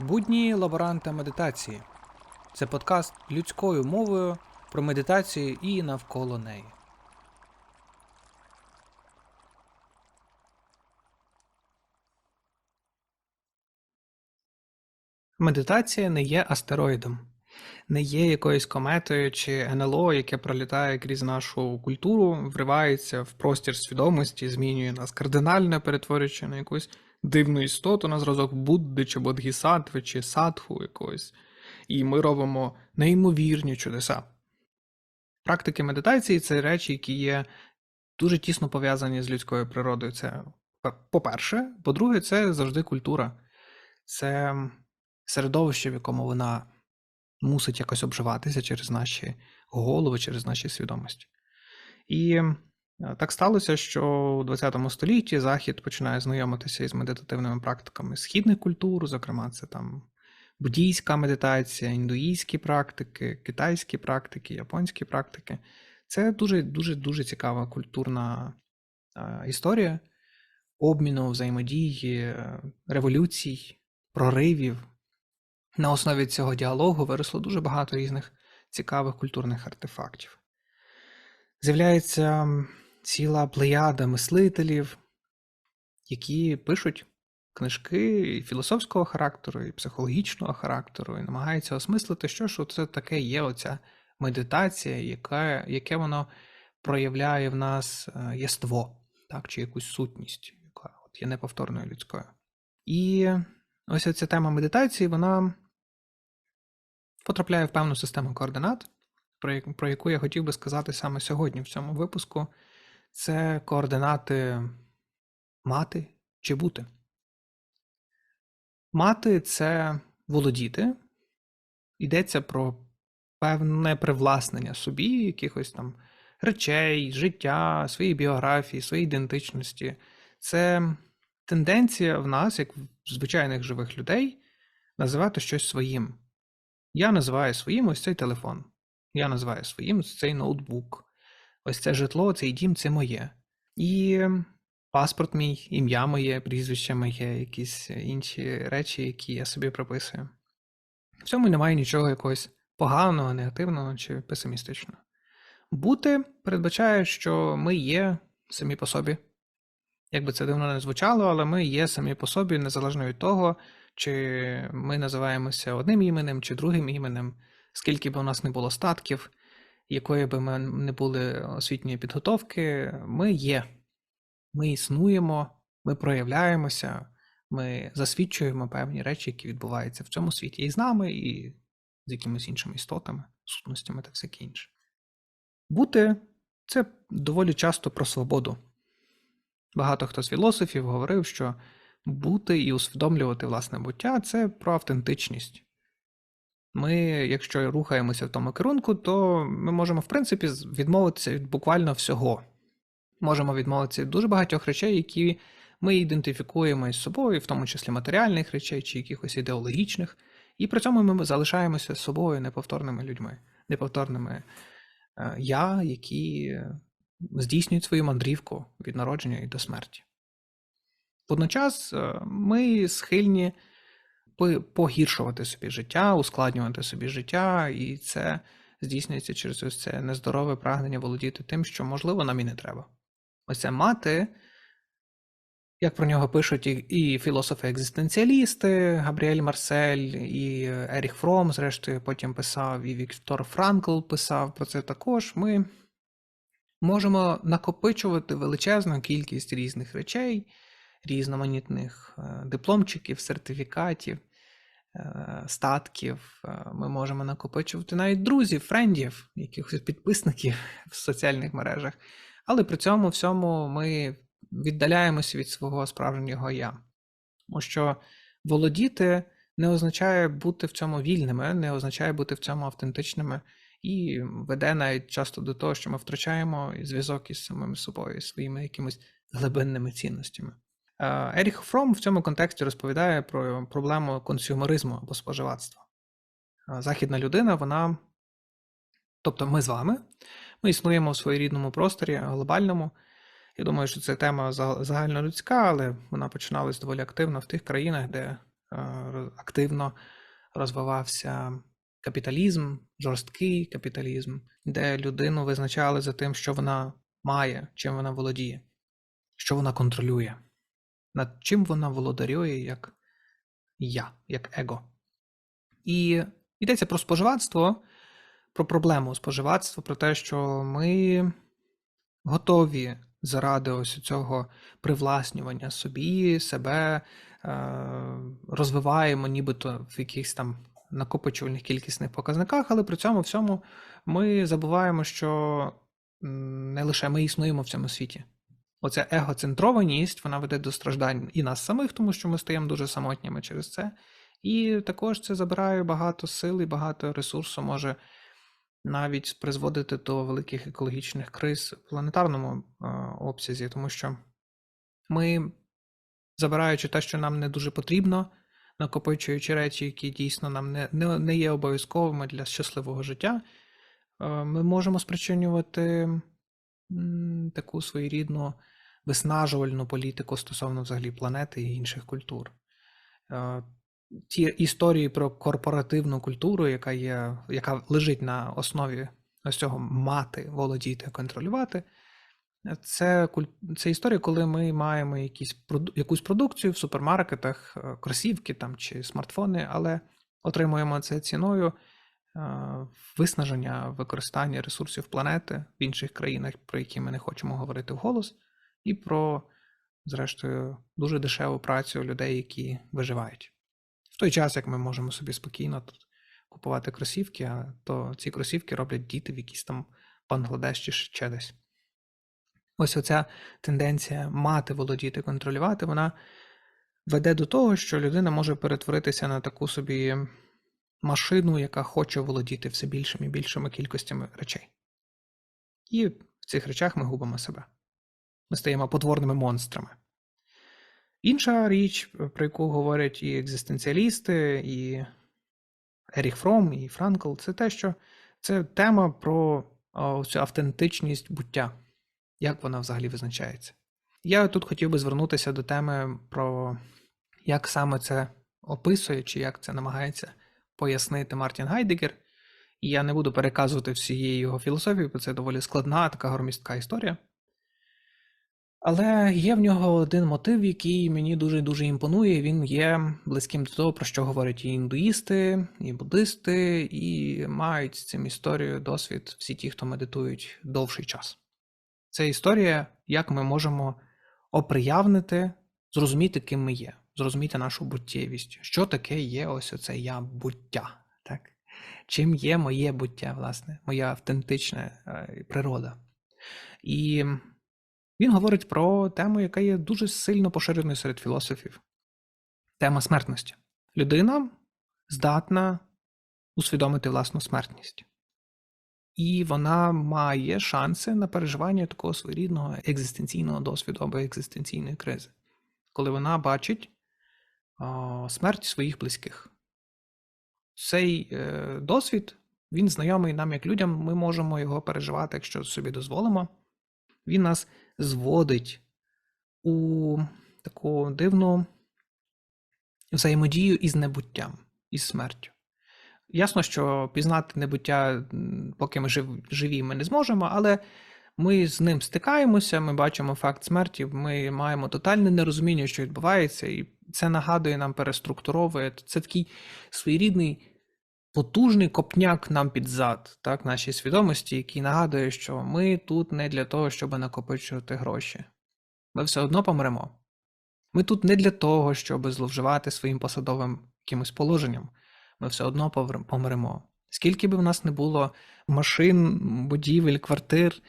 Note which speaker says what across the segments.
Speaker 1: Будні лаборанта медитації. Це подкаст людською мовою про медитацію і навколо неї. Медитація не є астероїдом, не є якоюсь кометою чи НЛО, яке пролітає крізь нашу культуру, вривається в простір свідомості, змінює нас кардинально, перетворюючи на якусь дивну істоту на зразок Будди чи Бодгісаттви чи садху якогось. І ми робимо неймовірні чудеса. Практики медитації це речі, які є дуже тісно пов'язані з людською природою. Це по-перше, по-друге, це завжди культура, це середовище, в якому вона мусить якось обживатися через наші голови, через наші свідомості. І так сталося, що у 20 столітті Захід починає знайомитися із медитативними практиками східних культур, зокрема, це там буддійська медитація, індуїзькі практики, китайські практики, японські практики. Це дуже дуже дуже цікава культурна е, історія обміну, взаємодії, е, революцій, проривів. На основі цього діалогу виросло дуже багато різних цікавих культурних артефактів. З'являється ціла плеяда мислителів, які пишуть книжки і філософського характеру, і психологічного характеру, і намагаються осмислити, що ж це таке є оця медитація, яка, яке воно проявляє в нас е, єство, так, чи якусь сутність, яка от є неповторною людською. І ось ця тема медитації, вона потрапляє в певну систему координат, про яку я хотів би сказати саме сьогодні в цьому випуску. Це координати мати чи бути. Мати це володіти. Йдеться про певне привласнення собі, якихось там речей, життя, своєї біографії, своєї ідентичності. Це тенденція в нас, як в звичайних живих людей, називати щось своїм. Я називаю своїм ось цей телефон. Я називаю своїм цей ноутбук. Ось це житло, цей дім це моє. І паспорт мій, ім'я моє, прізвище моє, якісь інші речі, які я собі прописую. В цьому немає нічого якогось поганого, негативного чи песимістичного. Бути передбачає, що ми є самі по собі. Як би це дивно не звучало, але ми є самі по собі, незалежно від того, чи ми називаємося одним іменем чи другим іменем, скільки б у нас не було статків, якої би ми не були освітньої підготовки, ми є. Ми існуємо, ми проявляємося, ми засвідчуємо певні речі, які відбуваються в цьому світі і з нами, і з якимись іншими істотами, сутностями та всяке інше. Бути це доволі часто про свободу. Багато хто з філософів говорив, що бути і усвідомлювати власне буття це про автентичність. Ми, якщо рухаємося в тому керунку, то ми можемо, в принципі, відмовитися від буквально всього. Можемо відмовитися від дуже багатьох речей, які ми ідентифікуємо із собою, в тому числі матеріальних речей чи якихось ідеологічних, і при цьому ми залишаємося з собою неповторними людьми, неповторними е, я, які здійснюють свою мандрівку від народження і до смерті. Водночас е, ми схильні погіршувати собі життя, ускладнювати собі життя, і це здійснюється через ось це нездорове прагнення володіти тим, що, можливо, нам і не треба. Ось мати, як про нього пишуть і, і філософи-екзистенціалісти, Габріель Марсель, і Еріх Фром, зрештою, потім писав, і Віктор Франкл писав про це також. Ми можемо накопичувати величезну кількість різних речей різноманітних е, дипломчиків, сертифікатів, статків. Е, ми можемо накопичувати навіть друзів, френдів, якихось підписників в соціальних мережах. Але при цьому всьому ми віддаляємося від свого справжнього я. Тому що володіти не означає бути в цьому вільними, не означає бути в цьому автентичними, і веде навіть часто до того, що ми втрачаємо зв'язок із самим собою, своїми якимись глибинними цінностями. Еріх Фром в цьому контексті розповідає про проблему консюмеризму або споживацтва. Західна людина, вона, тобто ми з вами, ми існуємо в своєрідному просторі, глобальному. Я думаю, що це тема загальнолюдська, але вона починалась доволі активно в тих країнах, де активно розвивався капіталізм, жорсткий капіталізм, де людину визначали за тим, що вона має, чим вона володіє, що вона контролює, над чим вона володарює як я, як его. І йдеться про споживацтво, про проблему споживацтва, про те, що ми готові заради ось цього привласнювання собі, себе е, розвиваємо, нібито в якихось там накопичувальних кількісних показниках, але при цьому всьому ми забуваємо, що не лише ми існуємо в цьому світі. Оця егоцентрованість вона веде до страждань і нас самих, тому що ми стаємо дуже самотніми через це. І також це забирає багато сил і багато ресурсу, може навіть призводити до великих екологічних криз в планетарному е, обсязі, тому що ми, забираючи те, що нам не дуже потрібно, накопичуючи речі, які дійсно нам не, не, не є обов'язковими для щасливого життя, е, ми можемо спричинювати таку своєрідну виснажувальну політику стосовно взагалі планети і інших культур. Е, ті історії про корпоративну культуру, яка є, яка лежить на основі ось цього мати, володіти, контролювати. Це це історія, коли ми маємо якісь, якусь продукцію в супермаркетах, е, кросівки там чи смартфони, але отримуємо це ціною е, виснаження використання ресурсів планети в інших країнах, про які ми не хочемо говорити вголос, і про, зрештою, дуже дешеву працю людей, які виживають В той час, як ми можемо собі спокійно тут купувати кросівки, то ці кросівки роблять діти в якійсь там Бангладеш чи ще десь. Ось оця тенденція мати, володіти, контролювати, вона веде до того, що людина може перетворитися на таку собі машину, яка хоче володіти все більшими і більшими кількостями речей. І в цих речах ми губимо себе. Ми стаємо потворними монстрами. Інша річ, про яку говорять і екзистенціалісти, і Еріх Фром, і Франкл, це те, що це тема про цю автентичність буття, як вона взагалі визначається. Я тут хотів би звернутися до теми про як саме це описує, чи як це намагається пояснити Мартін Гайдегер. І я не буду переказувати всієї його філософії, бо це доволі складна, така громістка історія. Але є в нього один мотив, який мені дуже-дуже імпонує. Він є близьким до того, про що говорять і індуїсти, і буддисти, і мають з цим історією досвід всі ті, хто медитують довший час. Це історія, як ми можемо оприявнити, зрозуміти, ким ми є, зрозуміти нашу буттєвість, що таке є ось оце я буття. Так? Чим є моє буття, власне, моя автентична е, природа. І він говорить про тему, яка є дуже сильно поширеною серед філософів. Тема смертності. Людина здатна усвідомити власну смертність. І вона має шанси на переживання такого своєрідного екзистенційного досвіду або екзистенційної кризи, коли вона бачить смерть своїх близьких. Цей е, досвід, він знайомий нам як людям, ми можемо його переживати, якщо собі дозволимо. Він нас зводить у таку дивну взаємодію із небуттям, із смертю. Ясно, що пізнати небуття, поки ми живі, ми не зможемо, але ми з ним стикаємося, ми бачимо факт смерті, ми маємо тотальне нерозуміння, що відбувається, і це нагадує нам переструктуровує. Це такий своєрідний потужний копняк нам під зад, так, нашій свідомості, який нагадує, що ми тут не для того, щоб накопичувати гроші. Ми все одно помремо. Ми тут не для того, щоб зловживати своїм посадовим якимось положенням. Ми все одно помремо. Скільки би в нас не було машин, будівель, квартир,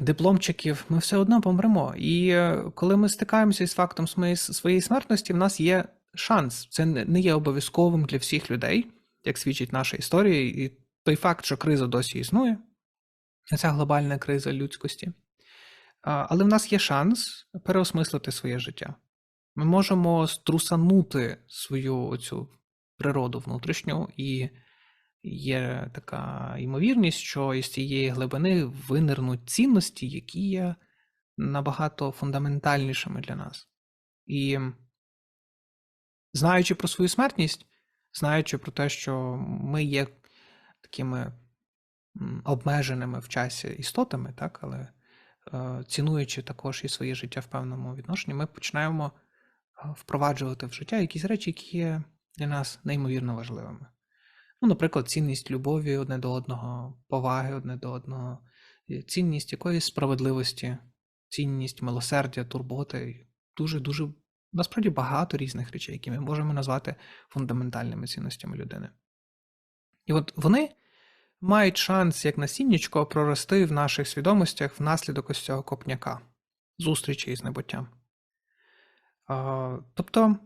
Speaker 1: дипломчиків, ми все одно помремо. І е, коли ми стикаємося з фактом своєї смертності, в нас є шанс. Це не є обов'язковим для всіх людей, як свідчить наша історія, і той факт, що криза досі існує, ця глобальна криза людськості. Але в нас є шанс переосмислити своє життя. Ми можемо струсанути свою цю природу внутрішню, і є така ймовірність, що із цієї глибини винирнуть цінності, які є набагато фундаментальнішими для нас. І знаючи про свою смертність, знаючи про те, що ми є такими обмеженими в часі істотами, так, але е, цінуючи також і своє життя в певному відношенні, ми починаємо е, впроваджувати в життя якісь речі, які є для нас неймовірно важливими. Ну, наприклад, цінність любові одне до одного, поваги одне до одного, цінність якоїсь справедливості, цінність милосердя, турботи. Дуже дуже насправді багато різних речей, які ми можемо назвати фундаментальними цінностями людини. І от вони мають шанс, як насіннячко, прорости в наших свідомостях внаслідок ось цього копняка, зустрічі із небуттям. Тобто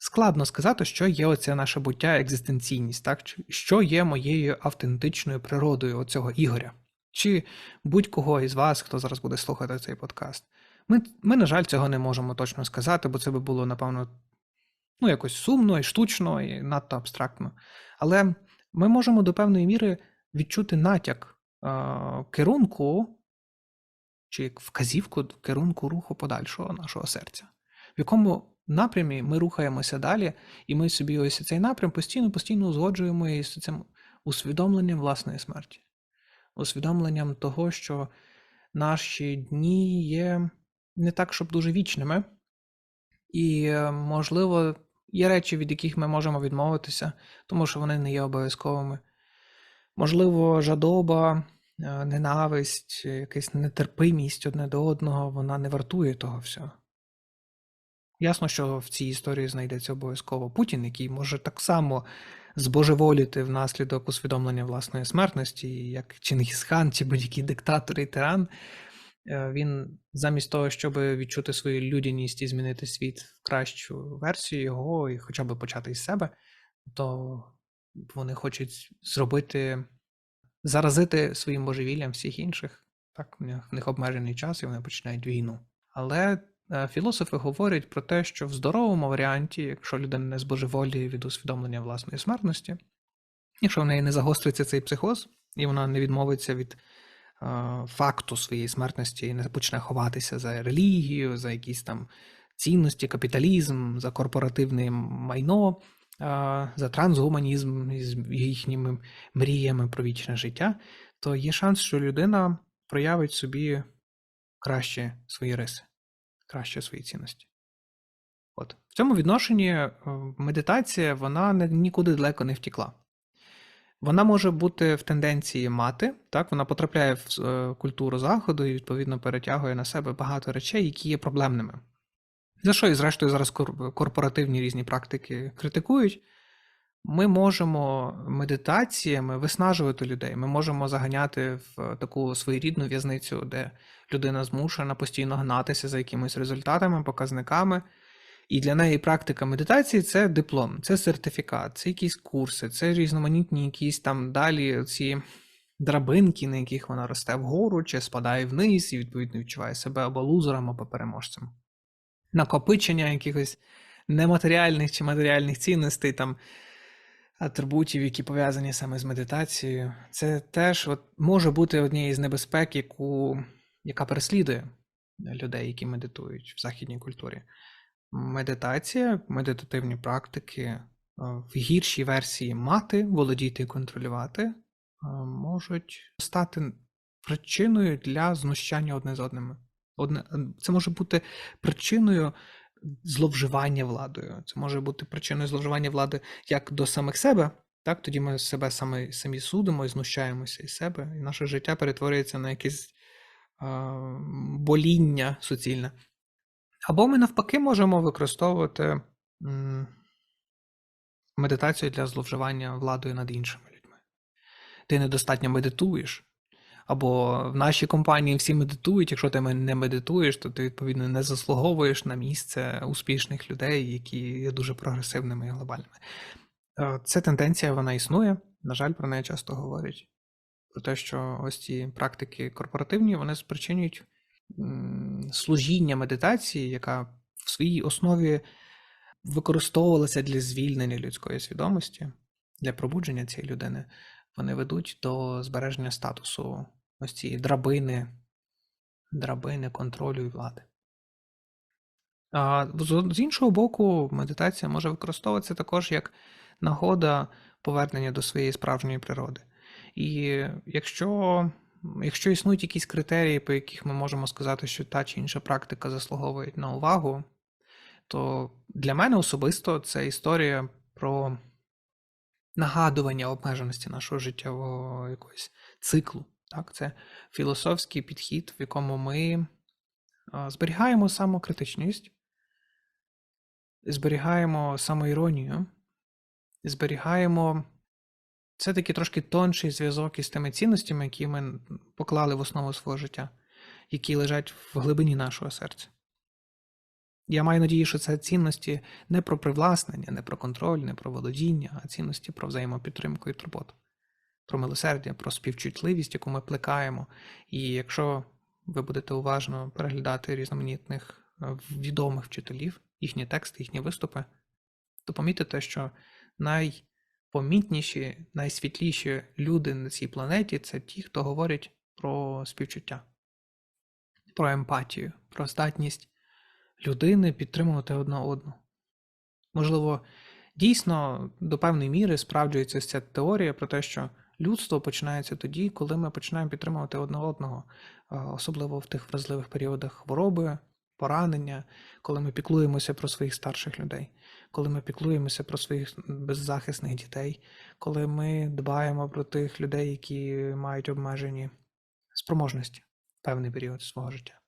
Speaker 1: складно сказати, що є оця наша буття екзистенційність, так? Що є моєю автентичною природою оцього Ігоря, чи будь-кого із вас, хто зараз буде слухати цей подкаст. Ми, ми, на жаль, цього не можемо точно сказати, бо це би було, напевно, ну, якось сумно і штучно, і надто абстрактно. Але ми можемо до певної міри відчути натяк е, керунку чи вказівку керунку руху подальшого нашого серця, в якому напрямі ми рухаємося далі, і ми собі ось цей напрям постійно постійно узгоджуємо із цим усвідомленням власної смерті, усвідомленням того, що наші дні є не так, щоб дуже вічними, і, е, можливо, є речі, від яких ми можемо відмовитися, тому що вони не є обов'язковими. Можливо, жадоба, е, ненависть, якась нетерпимість одне до одного, вона не вартує того всього. Ясно, що в цій історії знайдеться обов'язково Путін, який може так само збожеволіти внаслідок усвідомлення власної смертності, як Чингісхан чи будь-який диктатор і тиран. Е, Він замість того, щоб відчути свою людяність і змінити світ в кращу версію його, і хоча б почати із себе, то вони хочуть зробити, заразити своїм божевіллям всіх інших. Так, в них- обмежений час, і вони починають війну. Але філософи говорять про те, що в здоровому варіанті, якщо людина не збожеволіє від усвідомлення власної смертності, якщо в неї не загостриться цей психоз, і вона не відмовиться від е, факту своєї смертності і не почне ховатися за релігію, за якісь там цінності, капіталізм, за корпоративне майно, е, за трансгуманізм із їхніми мріями про вічне життя, то є шанс, що людина проявить собі краще свої риси, краще свої цінності. От. В цьому відношенні е, медитація вона нікуди далеко не втікла. Вона може бути в тенденції мати, так, вона потрапляє в е, культуру заходу і відповідно перетягує на себе багато речей, які є проблемними. За що і зрештою зараз корпоративні різні практики критикують. Ми можемо медитаціями виснажувати людей. Ми можемо заганяти в таку своєрідну в'язницю, де людина змушена постійно гнатися за якимись результатами, показниками. І для неї практика медитації це диплом, це сертифікат, це якісь курси, це різноманітні якісь там далі ці драбинки, на яких вона росте вгору чи спадає вниз, і відповідно відчуває себе або лузером, або переможцем. Накопичення якихось нематеріальних чи матеріальних цінностей, там атрибутів, які пов'язані саме з медитацією, це теж от, може бути однією з небезпек, яку, яка переслідує людей, які медитують в західній культурі. Медитація, медитативні практики е, в гіршій версії мати, володіти і контролювати, е, можуть стати причиною для знущання одне з одним. Одне, це може бути причиною зловживання владою. Це може бути причиною зловживання влади як до самих себе, так тоді ми себе самі, самі судимо і знущаємося із себе, і наше життя перетворюється на якесь е, боління суцільне. Або ми навпаки можемо використовувати м, медитацію для зловживання владою над іншими людьми. Ти недостатньо медитуєш. Або в нашій компанії всі медитують, якщо ти не медитуєш, то ти відповідно не заслуговуєш на місце успішних людей, які є дуже прогресивними і глобальними. Е, Ця тенденція вона існує. На жаль, про неї часто говорять. Про те, що ось ці практики корпоративні вони спричинюють служіння медитації, яка в своїй основі використовувалася для звільнення людської свідомості, для пробудження цієї людини. Вони ведуть до збереження статусу ось цієї драбини, драбини контролю і влади. А з іншого боку, медитація може використовуватися також як нагода повернення до своєї справжньої природи. І якщо якщо існують якісь критерії, по яких ми можемо сказати, що та чи інша практика заслуговує на увагу, то для мене особисто це історія про нагадування обмеженості нашого життєвого якогось циклу. Так? Це філософський підхід, в якому ми зберігаємо самокритичність, зберігаємо самоіронію, зберігаємо все-таки трошки тонший зв'язок із тими цінностями, які ми поклали в основу свого життя, які лежать в глибині нашого серця. Я маю надію, що це цінності не про привласнення, не про контроль, не про володіння, а цінності про взаємопідтримку і турботу, про милосердя, про співчутливість, яку ми плекаємо. І якщо ви будете уважно переглядати різноманітних е, відомих вчителів, їхні тексти, їхні виступи, то помітите, що найпомітніші, найсвітліші люди на цій планеті це ті, хто говорять про співчуття, про емпатію, про здатність людини підтримувати одна одну. Можливо, дійсно до певної міри справджується ця теорія про те, що людство починається тоді, коли ми починаємо підтримувати одне одного, особливо в тих вразливих періодах хвороби, поранення, коли ми піклуємося про своїх старших людей, коли ми піклуємося про своїх беззахисних дітей, коли ми дбаємо про тих людей, які мають обмежені спроможності в певний період свого життя.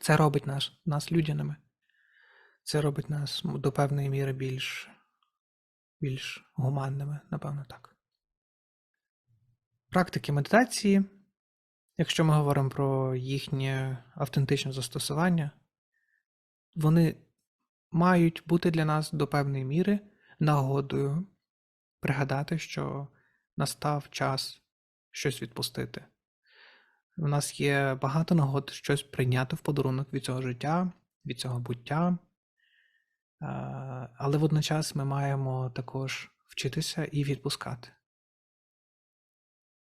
Speaker 1: Це робить нас нас людяними. Це робить нас до певної міри більш більш гуманними, напевно, так. Практики медитації, якщо ми говоримо про їхнє автентичне застосування, вони мають бути для нас до певної міри нагодою пригадати, що настав час щось відпустити. У нас є багато нагод щось прийняти в подарунок від цього життя, від цього буття. Але водночас ми маємо також вчитися і відпускати.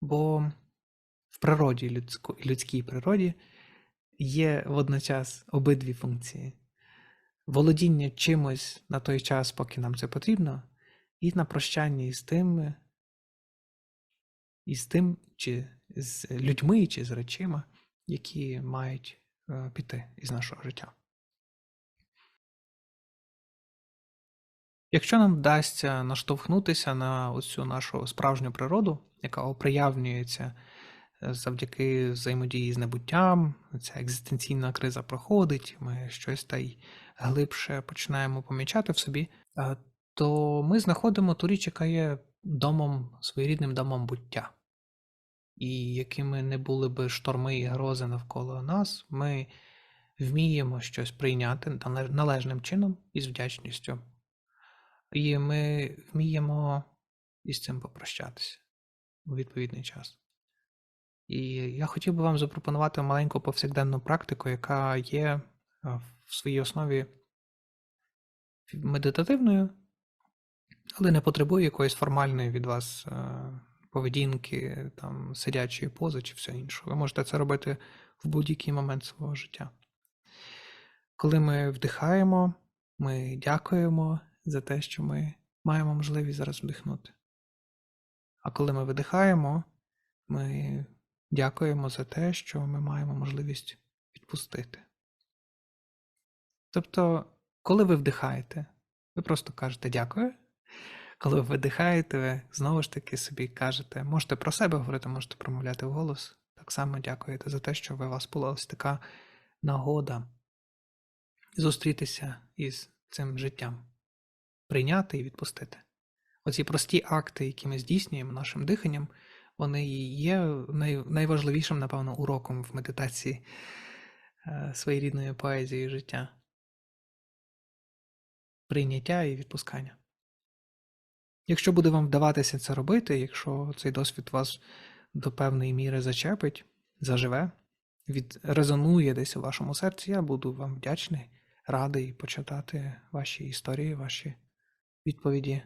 Speaker 1: Бо в природі, людській природі є водночас обидві функції: володіння чимось на той час, поки нам це потрібно, і на прощання із тим, із тим, чи з людьми чи з речима, які мають е, піти із нашого життя. Якщо нам вдасться наштовхнутися на оцю нашу справжню природу, яка оприявнюється е, завдяки взаємодії з небуттям, ця екзистенційна криза проходить, ми щось та й глибше починаємо помічати в собі, е, то ми знаходимо ту річ, яка є домом, своєрідним домом буття. І якими не були би шторми і грози навколо нас, ми вміємо щось прийняти належним чином і з вдячністю. І ми вміємо із цим попрощатися у відповідний час. І я хотів би вам запропонувати маленьку повсякденну практику, яка є в своїй основі медитативною, але не потребує якоїсь формальної від вас е, поведінки, там, сидячої пози чи все інше. Ви можете це робити в будь-який момент свого життя. Коли ми вдихаємо, ми дякуємо за те, що ми маємо можливість зараз вдихнути. А коли ми видихаємо, ми дякуємо за те, що ми маємо можливість відпустити. Тобто, коли ви вдихаєте, ви просто кажете дякую. Коли ви видихаєте, ви знову ж таки собі кажете, можете про себе говорити, можете промовляти вголос. Так само дякуєте за те, що у вас була ось така нагода зустрітися із цим життям, прийняти і відпустити. Оці прості акти, які ми здійснюємо нашим диханням, вони є найважливішим, напевно, уроком в медитації е, своєрідної поезії життя. Прийняття і відпускання. Якщо буде вам вдаватися це робити, якщо цей досвід вас до певної міри зачепить, заживе, відрезонує десь у вашому серці, я буду вам вдячний, радий почитати ваші історії, ваші відповіді,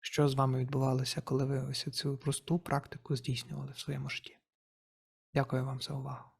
Speaker 1: що з вами відбувалося, коли ви ось цю просту практику здійснювали в своєму житті. Дякую вам за увагу.